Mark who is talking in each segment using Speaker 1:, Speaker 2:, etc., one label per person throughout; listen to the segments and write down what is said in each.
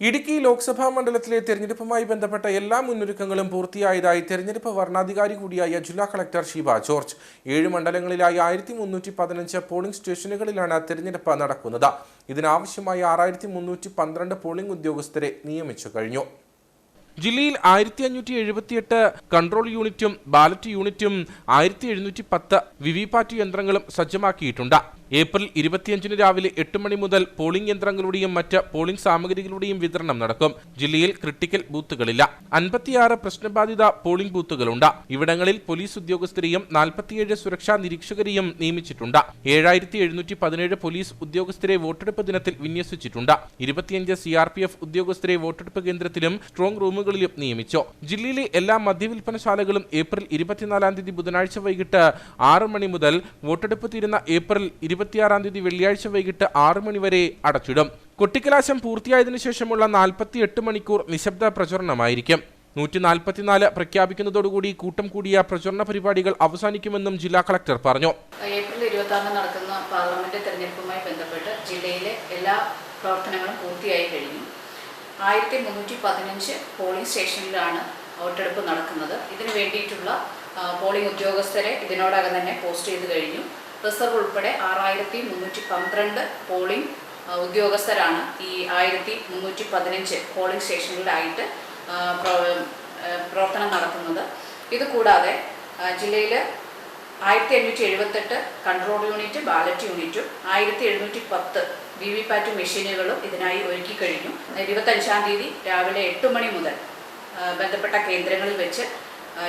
Speaker 1: ഇടുക്കി ലോക്സഭാ മണ്ഡലത്തിലെ തെരഞ്ഞെടുപ്പുമായി ബന്ധപ്പെട്ട എല്ലാ മുന്നൊരുക്കങ്ങളും പൂർത്തിയായതായി തെരഞ്ഞെടുപ്പ് വരണാധികാരി കൂടിയായ ജില്ലാ കളക്ടർ ഷീബ ജോർജ്. ഏഴ് മണ്ഡലങ്ങളിലായി ആയിരത്തി മുന്നൂറ്റി പതിനഞ്ച് പോളിംഗ് സ്റ്റേഷനുകളിലാണ് തെരഞ്ഞെടുപ്പ് നടക്കുന്നത്. ഇതിനാവശ്യമായി ആറായിരത്തി മുന്നൂറ്റി പന്ത്രണ്ട് പോളിംഗ് ഉദ്യോഗസ്ഥരെ നിയമിച്ചു കഴിഞ്ഞു. ജില്ലയിൽ ആയിരത്തി അഞ്ഞൂറ്റി എഴുപത്തിയെട്ട് കൺട്രോൾ യൂണിറ്റും ബാലറ്റ് യൂണിറ്റും ആയിരത്തി എഴുന്നൂറ്റി പത്ത് വിവിപാറ്റ് യന്ത്രങ്ങളും സജ്ജമാക്കിയിട്ടുണ്ട്. ഏപ്രിൽ ഇരുപത്തിയഞ്ചിന് രാവിലെ എട്ട് മണി മുതൽ പോളിംഗ് യന്ത്രങ്ങളുടെയും മറ്റ് പോളിംഗ് സാമഗ്രികളുടെയും വിതരണം നടക്കും. ജില്ലയിൽ ക്രിട്ടിക്കൽ ബൂത്തുകളില്ല. അൻപത്തിയാറ് പ്രശ്നബാധിത പോളിംഗ് ബൂത്തുകളുണ്ട്. ഇവിടങ്ങളിൽ പോലീസ് ഉദ്യോഗസ്ഥരെയും നാൽപ്പത്തിയേഴ് സുരക്ഷാ നിരീക്ഷകരെയും നിയമിച്ചിട്ടുണ്ട്. ഏഴായിരത്തി എഴുന്നൂറ്റി പതിനേഴ് പോലീസ് ഉദ്യോഗസ്ഥരെ വോട്ടെടുപ്പ് ദിനത്തിൽ വിന്യസിച്ചിട്ടുണ്ട്. ഇരുപത്തിയഞ്ച് സി ആർ പി എഫ് ഉദ്യോഗസ്ഥരെ വോട്ടെടുപ്പ് കേന്ദ്രത്തിലും സ്ട്രോങ് റൂമുകളിലും നിയമിച്ചു. ജില്ലയിലെ എല്ലാ മദ്യവിൽപ്പനശാലകളും ഏപ്രിൽ ഇരുപത്തിനാലാം തീയതി ബുധനാഴ്ച വൈകിട്ട് ആറ് മണി മുതൽ വോട്ടെടുപ്പ് തീരുന്ന ഏപ്രിൽ ഇരുപത്തിയാറാം തീയതി വെള്ളിയാഴ്ച വൈകിട്ട് ആറ് മണിവരെ അടച്ചിടും. കൊട്ടിക്കലാശം പൂർത്തിയായതിനു ശേഷമുള്ള നാൽപ്പത്തി എട്ട് മണിക്കൂർ നിശബ്ദ പ്രചരണമായിരിക്കും. നൂറ്റി നാൽപ്പത്തിനാല് പ്രഖ്യാപിക്കുന്നതോടുകൂടി കൂട്ടം കൂടിയ പ്രചരണ പരിപാടികൾ അവസാനിക്കുമെന്നും ജില്ലാ കളക്ടർ പറഞ്ഞു.
Speaker 2: ഏപ്രിൽ നടക്കുന്ന പാർലമെന്റ് തെരഞ്ഞെടുപ്പുമായി ബന്ധപ്പെട്ട് ജില്ലയിലെ എല്ലാ പ്രവർത്തനങ്ങളും പൂർത്തിയായി കഴിഞ്ഞു. ആയിരത്തി മുന്നൂറ്റി പതിനഞ്ച് പോളിംഗ് സ്റ്റേഷനിലാണ് വോട്ടെടുപ്പ് നടക്കുന്നത്. ഇതിനു വേണ്ടിയിട്ടുള്ള പോളിംഗ് ഉദ്യോഗസ്ഥരെ ഇതിനോടകം തന്നെ പോസ്റ്റ് ചെയ്ത് കഴിഞ്ഞു. റിസർവ് ഉൾപ്പെടെ ആറായിരത്തി മുന്നൂറ്റി പന്ത്രണ്ട് പോളിംഗ് ഉദ്യോഗസ്ഥരാണ് ഈ ആയിരത്തി മുന്നൂറ്റി പതിനഞ്ച് പോളിംഗ് സ്റ്റേഷനിലായിട്ട് പ്രവർത്തനം നടത്തുന്നത്. ഇതുകൂടാതെ ജില്ലയിൽ ആയിരത്തി അഞ്ഞൂറ്റി എഴുപത്തെട്ട് കൺട്രോൾ യൂണിറ്റ് ബാലറ്റ് യൂണിറ്റും ആയിരത്തി എഴുന്നൂറ്റി പത്ത് വി വി പാറ്റ് മെഷീനുകളും ഇതിനായി ഒരുക്കി കഴിഞ്ഞു. ഇരുപത്തഞ്ചാം തീയതി രാവിലെ എട്ട് മണി മുതൽ ബന്ധപ്പെട്ട കേന്ദ്രങ്ങളിൽ വെച്ച്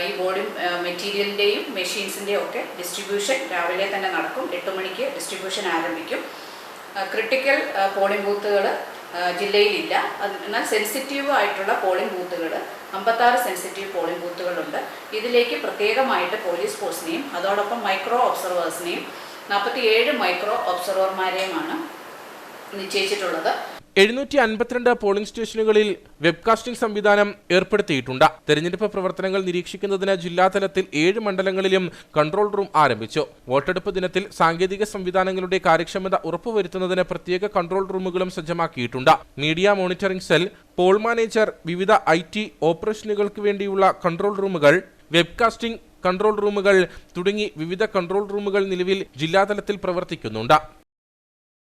Speaker 2: ഈ ബോഡി മെറ്റീരിയലിന്റെയും മെഷീൻസിന്റെയും ഒക്കെ ഡിസ്ട്രിബ്യൂഷൻ രാവിലെ തന്നെ നടക്കും. എട്ട് മണിക്ക് ഡിസ്ട്രിബ്യൂഷൻ ആരംഭിക്കും. ക്രിട്ടിക്കൽ പോളിംഗ് ബൂത്തുകൾ ജില്ലയിലില്ല. എന്നാൽ സെൻസിറ്റീവ് ആയിട്ടുള്ള പോളിംഗ് ബൂത്തുകൾ അമ്പത്താറ് സെൻസിറ്റീവ് പോളിംഗ് ബൂത്തുകളുണ്ട് ഇതിലേക്ക് പ്രത്യേകമായിട്ട് പോലീസ് ഫോഴ്സിനെയും അതോടൊപ്പം മൈക്രോ ഒബ്സർവേഴ്സിനെയും നാൽപ്പത്തിയേഴ് മൈക്രോ ഒബ്സർവർമാരെയുമാണ് നിശ്ചയിച്ചിട്ടുള്ളത്.
Speaker 1: എഴുന്നൂറ്റി അൻപത്തിരണ്ട് പോളിംഗ് സ്റ്റേഷനുകളിൽ വെബ്കാസ്റ്റിംഗ് സംവിധാനം ഏർപ്പെടുത്തിയിട്ടുണ്ട്. തെരഞ്ഞെടുപ്പ് പ്രവർത്തനങ്ങൾ നിരീക്ഷിക്കുന്നതിന് ജില്ലാതലത്തിൽ ഏഴ് മണ്ഡലങ്ങളിലും കൺട്രോൾ റൂം ആരംഭിച്ചു. വോട്ടെടുപ്പ് ദിനത്തിൽ സാങ്കേതിക സംവിധാനങ്ങളുടെ കാര്യക്ഷമത ഉറപ്പുവരുത്തുന്നതിന് പ്രത്യേക കൺട്രോൾ റൂമുകളും സജ്ജമാക്കിയിട്ടുണ്ട്. Media monitoring cell poll manager വിവിധ ഐ ടി ഓപ്പറേഷനുകൾക്ക് വേണ്ടിയുള്ള കൺട്രോൾ റൂമുകൾ വെബ്കാസ്റ്റിംഗ് കൺട്രോൾ റൂമുകൾ തുടങ്ങി വിവിധ കൺട്രോൾ റൂമുകൾ നിലവിൽ ജില്ലാതലത്തിൽ പ്രവർത്തിക്കുന്നുണ്ട്.